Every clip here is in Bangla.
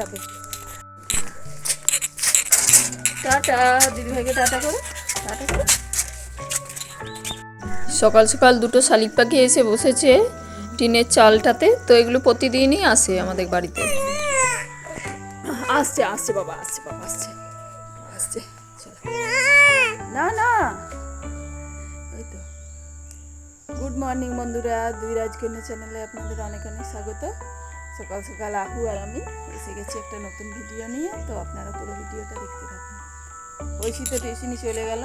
করাবে টাটা দিদিভাইকে টাটা করো। টাটা করো। সকাল সকাল দুটো শালিক পাখি এসে বসেছে টিনের চালটাতে তো এগুলো প্রতিদিনই আসে আমাদের বাড়িতে। আসছে আসছে বাবা আসছে বাবা আসছে। আসছে না না। ওই তো। গুড মর্নিং বন্ধুরা দুই রাজকন্যা চ্যানেলে আপনাদের অনেক অনেক স্বাগত। সকাল সকাল আহু আর আমি এসে গেছি একটা নতুন ভিডিও নিয়ে, তো আপনারা পুরো ভিডিওটা দেখতে থাকুন। ঐশী তো টিউশনি চলে গেল।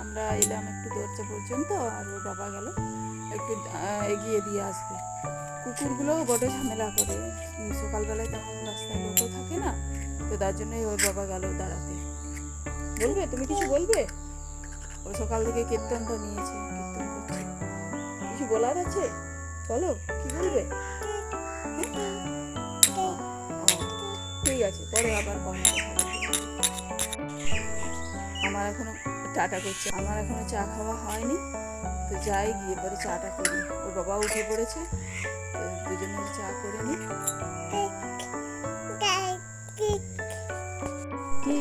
আমরা এলাম একটু দরজা পর্যন্ত, আর ওর বাবা গেল। একটু এগিয়ে দিয়ে আসবে। কুকুরগুলো বড় ঝামেলা করে। সকালবেলায় তখন রাস্তায় লোকও থাকে না, তো তার জন্যই ওর বাবা গেল দাঁড়াতে। বলবে? তুমি কিছু বলবে? ও সকাল থেকে কীর্তনটা নিয়েছে, কীর্তন করছে। কিছু বলার আছে? বলো, কি বলবে? ঠিক আছে, পরে আবার আমার এখনও টাটা করছে, আমার এখনও চা খাওয়া হয়নি। তো যাই, গিয়ে পরে চাটা করি। ওর বাবা উঠে পড়েছে, তো দুজনে চা করে নি। কি?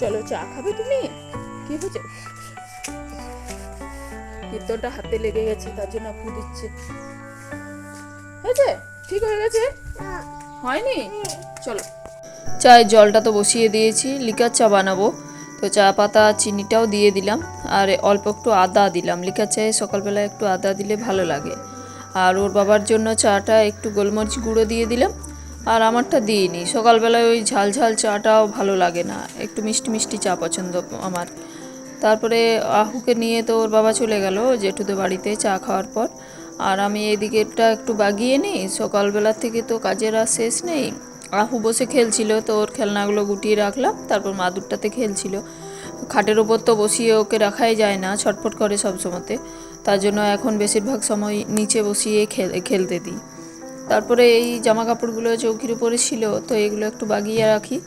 চলো চা খাবে তুমি? কি হয়েছে? কীর্তনটা হাতে লেগে গেছে, তার জন্য ফু দিচ্ছে। হয়েছে? ঠিক হয়ে গেছে? হয়নি? চলো। চায়ের জলটা তো বসিয়ে দিয়েছি, লিকার চা বানাবো। তো চা পাতা, চিনিটাও দিয়ে দিলাম, আর অল্প একটু আদা দিলাম। লিকার চায়ে সকালবেলায় একটু আদা দিলে ভালো লাগে। আর ওর বাবার জন্য চাটা একটু গোলমরিচ গুঁড়ো দিয়ে দিলাম, আর আমারটা দিইনি। সকালবেলায় ওই ঝাল ঝাল চাটাও ভালো লাগে না। একটু মিষ্টি মিষ্টি চা পছন্দ আমার। তারপরে আহুকে নিয়ে তো ওর বাবা চলে গেল, জেঠুদের বাড়িতে চা খাওয়ার পর। আর আমি এদিকেরটা একটু বাগিয়ে নিই। সকালবেলা থেকে তো কাজের আর শেষ নেই। আহু বসে খেলছিল, তো ওর খেলনাগুলো গুটিয়ে রাখলাম, তারপর মাদুরটাতে খেলছিল। খাটের ওপর তো বসিয়ে ওকে রাখাই যায় না, ছটফট করে সব সময়তে। তার জন্য এখন বেশিরভাগ সময় নিচে বসিয়ে খেল, খেলতে দিই। তারপরে এই জামা কাপড়গুলো চৌকির উপরে ছিল, তো এগুলো একটু বাগিয়ে রাখি।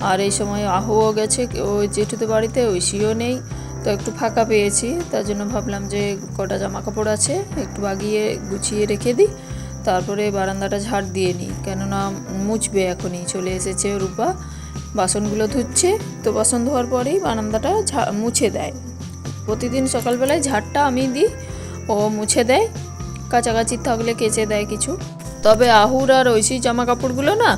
আর এই সময় আহুও গেছে, ওই জেঠুদের বাড়িতে ওই ঐশীও নেই। তো একটু ফাঁকা পেয়েছি, তার জন্য ভাবলাম যে কটা জামা কাপড় আছে, একটু বাগিয়ে গুছিয়ে রেখে দিই, তারপরে বারান্দাটা ঝাড় দিয়ে নিই, কেননা মুছবে এখনই, চলে এসেছে রূপা, বাসনগুলো ধুচ্ছে, তো বাসন ধোয়ার পরেই বারান্দাটা মুছে দেয়। প্রতিদিন সকালবেলায় ঝাড়টা আমি দিই, ও মুছে দেয়, কাছাকাছি থাকলে কেচে দেয় কিছু। তবে আহুর আর ঐশী জামা কাপড়গুলো না,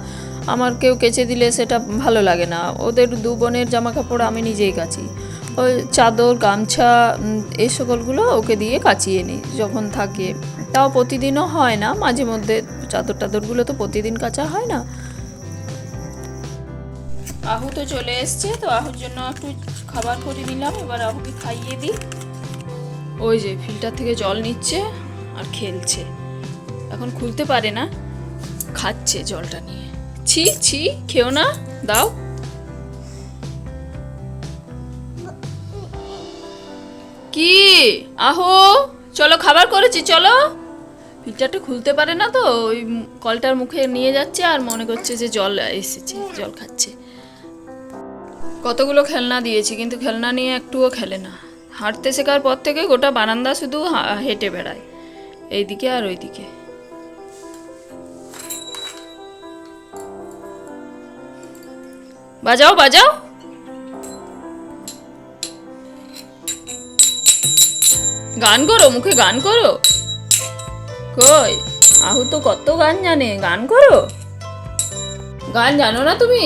আমার কেউ কেচে দিলে সেটা ভালো লাগে না, ওদের দু বোনের জামা কাপড় আমি নিজেই কাচি। ওই চাদর, গামছা এই সকলগুলো ওকে দিয়ে কাচিয়ে নিই যখন থাকে। তাও প্রতিদিনও হয় না, মাঝে মধ্যে চাদর টাদরগুলো তো প্রতিদিন কাচা হয় না। আহু তো চলে এসছে, তো আহুর জন্য একটু খাবার করে নিলাম, এবার আহুকে খাইয়ে দিই। ওই যে ফিল্টার থেকে জল নিচ্ছে আর খেলছে। এখন খুলতে পারে না, খাচ্ছে জলটা নিয়ে। ছি ছি, খেও না, দাও। কি? আহো, চলো খাবার করেছি, চলো। ফিল্টারটা খুলতে পারে না তো, ওই কলটার মুখে নিয়ে যাচ্ছে আর মনে করছে যে জল এসেছে, জল খাচ্ছে। কতগুলো খেলনা দিয়েছি, কিন্তু খেলনা নিয়ে একটুও খেলে না। হাঁটতে শেখার পর থেকে গোটা বারান্দা শুধু হেঁটে বেড়ায়। এইদিকে আর ওইদিকে। বাজাও বাজাও। গান করো মুখে গান করো। কই? আহু তো কত গান জানে গান করো। গান জানো না তুমি?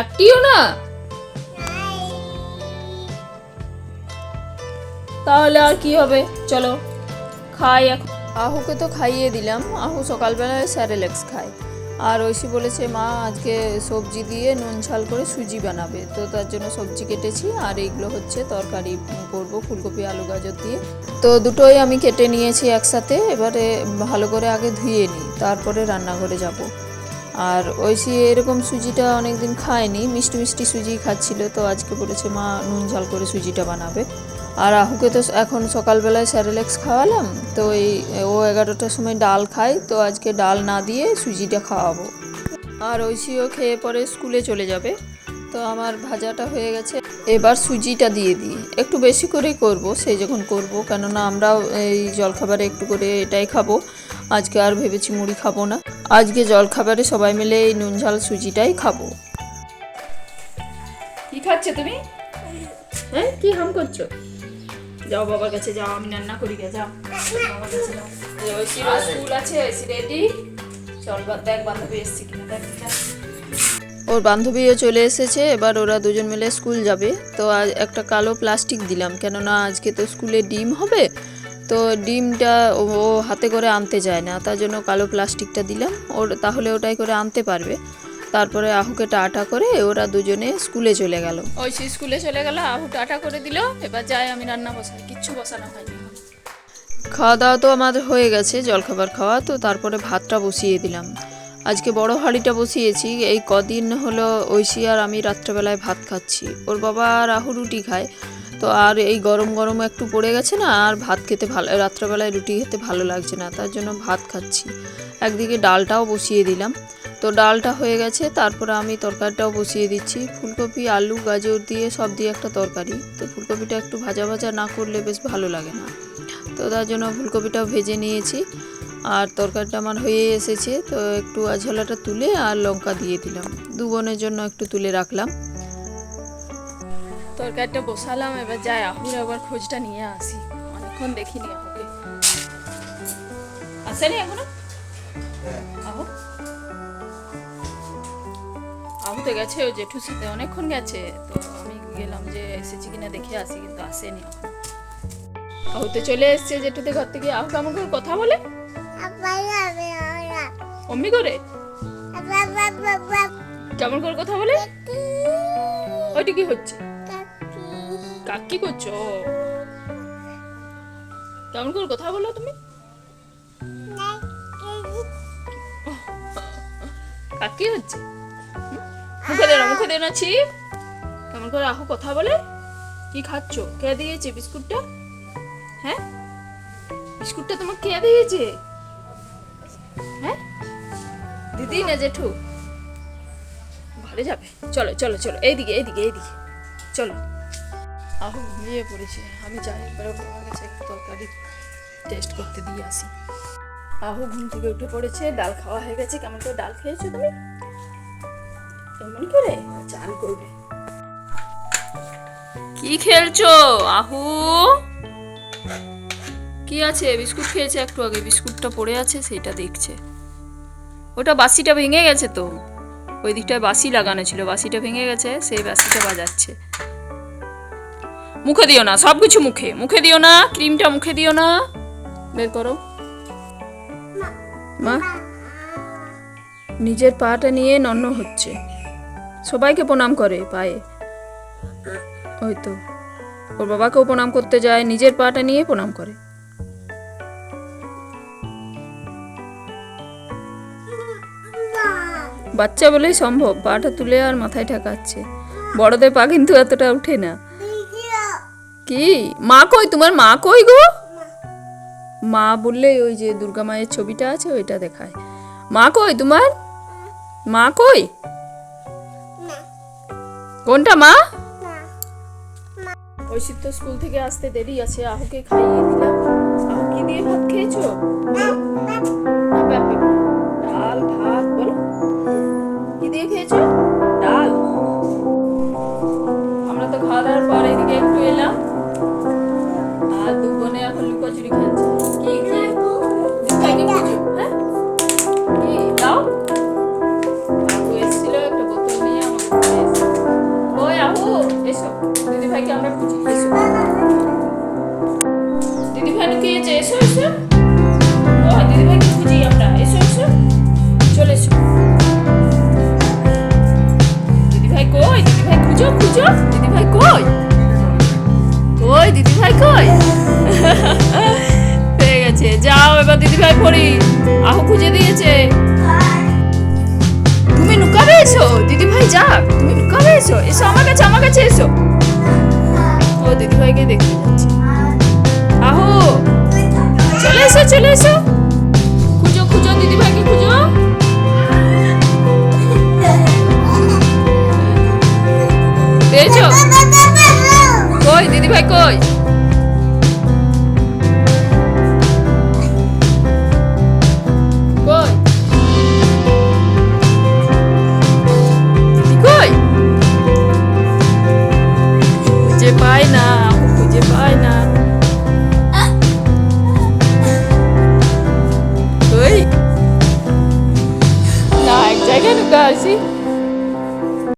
একটিও না? তাহলে আর কি হবে? চলো খাই এখন। আহুকে তো খাইয়ে দিলাম। আহু সকালবেলায় স্যারেলেক্স খায়। আর ঐশী বলেছে, মা, আজকে সবজি দিয়ে নুন ঝাল করে সুজি বানাবে। তো তার জন্য সবজি কেটেছি, আর এইগুলো হচ্ছে তরকারি করব, ফুলকপি, আলু, গাজর দিয়ে। তো দুটোই আমি কেটে নিয়েছি একসাথে, এবারে ভালো করে আগে ধুয়ে নিই, তারপরে রান্নাঘরে যাব। আর ঐশী এরকম সুজিটা অনেকদিন খায়নি, মিষ্টি মিষ্টি সুজি খাচ্ছিল, তো আজকে বলেছে, মা, নুন ঝাল করে সুজিটা বানাবে। আর আহুকে তো এখন সকালবেলায় স্যারেলেক্স খাওয়ালাম তো এই ও এগারোটার সময় ডাল খায় তো আজকে ডাল না দিয়ে সুজিটা খাওয়াবো। আর ঐশীও খেয়ে পরে স্কুলে চলে যাবে তো আমার ভাজাটা হয়ে গেছে। এবার সুজিটা দিয়ে দিই একটু বেশি করেই করব সেই যখন করব কেননা আমরাও এই জলখাবারে একটু করে এটাই খাব। আজকে আর ভেবেছি মুড়ি খাব না। আজকে জলখাবারে সবাই মিলে এই নুন ঝাল সুজিটাই খাব। কি খাচ্ছে তুমি? হ্যাঁ কি হাম করছ? যাও বাবার কাছে যাও, আমি রান্না করি গে, যাও। স্কুল আছে রেডি। চল দেখ, বান্ধবী এসছি কিনা, দেখ। ওর বান্ধবীও চলে এসেছে, এবার ওরা দুজন মিলে স্কুল যাবে। তো আজ একটা কালো প্লাস্টিক দিলাম, কেননা আজকে তো স্কুলে ডিম হবে। তো ডিমটা ও হাতে করে আনতে যায় না, তার জন্য কালো প্লাস্টিকটা দিলাম। ওর, তাহলে ওটাই করে আনতে পারবে। তারপরে আহুকে টাটা করে ওরা দুজনে স্কুলে চলে গেল। ঐশী স্কুলে চলে গেল আহু টাটা করে দিল এবার যাই আমি রান্না বসাই কিচ্ছু বসানো হয়নি। খাওয়া দাওয়া তো আমাদের হয়ে গেছে জলখাবার খাওয়া তো তারপরে ভাতটা বসিয়ে দিলাম। আজকে বড় হাঁড়িটা বসিয়েছি এই কদিন হলো ঐশী আর আমি রাত্রেবেলায় ভাত খাচ্ছি। ওর বাবা রাহু রুটি খায় তো আর এই গরম গরম একটু পড়ে গেছে না আর ভাত খেতে ভালো রাত্রেবেলায় রুটি খেতে ভালো লাগছে না তার জন্য ভাত খাচ্ছি। একদিকে ডালটাও বসিয়ে দিলাম তো ডালটা হয়ে গেছে তারপরে আমি তরকারিটাও বসিয়ে দিচ্ছি। ফুলকপি আলু গাজর দিয়ে সব দিয়ে একটা তরকারি। তো ফুলকপিটা একটু ভাজা ভাজা না করলে বেশ ভালো লাগে না। তো তার জন্য ফুলকপিটাও ভেজে নিয়েছি। আর তরকারিটা আমার হয়ে এসেছে তো একটু আঝোলাটা তুলে আর লঙ্কা দিয়ে দিলাম। দু বোনের জন্য একটু তুলে রাখলাম। তরকারিটা বসালাম এবার যাই আহুর আবার খোঁজটা নিয়ে আসি। অনেকক্ষণ দেখিনি আহুকে। আসেনি এখনও? তো গেছে ও জেঠুর সাথে অনেকক্ষণ গেছে তো আমি গেলাম যে এসেছি কিনা দেখে আসি কিন্তু আসেনি। এখন তো চলে এসছে জেঠুদের ঘর থেকে। আহু কেমন করে কথা বলে? অমনি করে? কেমন করে কথা বলে? ওইটা কি হচ্ছে? কাক। করছ? কেমন করে কথা বলো তুমি? কাক হচ্ছে? মুখে দেও না মুখে দেও না ছি কেমন করে আহু কথা বলে? কি খাচ্ছ? কে দিয়েছে বিস্কুটটা? হ্যাঁ? বিস্কুটটা তোমার কে দিয়েছে? হ্যাঁ? দিদি না জেঠু? ঘরে যাবে। চলো চলো চলো। এইদিকে এইদিকে এইদিকে। চলো। আহু ঘুমিয়ে পড়েছে। আমি যাই একবার ওর বাবার কাছে একটু তরকারি টেস্ট করতে দিয়ে আসি। আহু ঘুম থেকে উঠে পড়েছে ডাল খাওয়া হয়ে গেছে। কেমন করে ডাল খেয়েছো তুমি? এমন করে? চাল করবে। কি খেলছো, আহু? কি আছে? বিস্কুট খেয়েছে একটু আগে, বিস্কুটটা পড়ে আছে সেটা দেখছে। ওটা বাসিটা ভেঙে গেছে তো। ওই দিকটায় বাসি লাগানো ছিল, বাসিটা ভেঙে গেছে, সেই বাসিটা বাজাচ্ছে। মুখে দিও না সব কিছু মুখে। মুখে দিও না, ক্রিমটা মুখে দিও না। বের করো। মা? নিজের পাটা নিয়ে নন্ন হচ্ছে। সবাইকে প্রণাম করে, পায়ে। ওই তো। ওর বাবাকেও প্রণাম করতে যায়, নিজের পাটা নিয়ে প্রণাম করে। বাচ্চা বলেই সম্ভব, পাটা তুলে আর মাথায় ঠেকাচ্ছে। বড়দের পা কিন্তু এতটা উঠে না। কি? মা কই? তোমার মা কই গো? মা বললেই ওই যে দুর্গা মায়ের ছবিটা আছে, ওইটা দেখায়। মা কই তোমার? মা কই? কোনটা মা? ঐশিত তো স্কুল থেকে আসতে দেরি আছে আহুকে খাইয়ে দিলাম। আহুকে দিয়ে ভাত খেয়েছো? খুঁজো খুঁজো দিদিভাই কই? কই দিদিভাই কই? পেয়ে গেছে, যাও এবার দিদিভাই পড়ি। আহু খুঁজে দিয়েছে। তুমি লুকাবে এসো, দিদিভাই যাক, তুমি লুকাবে এসো এসো আমার কাছে আমার কাছে এসো। ও দিদিভাইকে দেখতে যাচ্ছে। আহু, চলে এসো চলে এসো। খুঁজো খুঁজো দিদিভাইকে। খুঁজো খেয়েছো? কই দিদি ভাই কই?